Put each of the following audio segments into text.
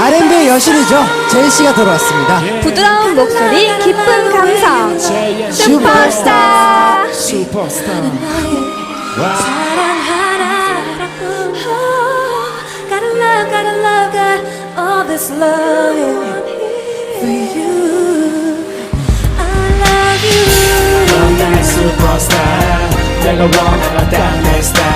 R&B의 여신이죠. 제이 씨가 돌아왔습니다. 부드러운 목소리, 깊은 감성. 슈퍼스타. 슈퍼스타 사랑하라 Gotta love, gotta love, got all this love for you I love you 넌 나의 슈퍼스타 내가 원하는 딱내 스타일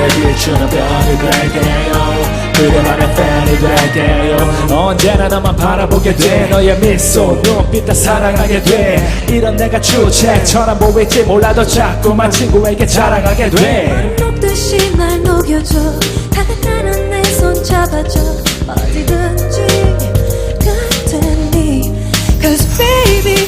그대 빛으로 변이 될게요. 그대만의 팬이 될게요. 언제나 너만 바라보게 돼. 너의 미소 눈빛 다 사랑하게 돼. 이런 내가 주책처럼 보일지 몰라도 자꾸만 친구에게 자랑하게 돼. 녹듯이 날 녹여줘. 다가가는 내 손 잡아줘. 어디든지 같으니. Cause baby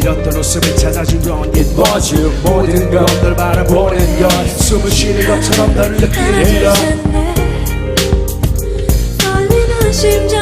잃었던 웃음을 찾아준 건 It was you? 모든 건널 바라보는 건 숨을 쉬는 것처럼 널 느끼는 건 떨리는 심장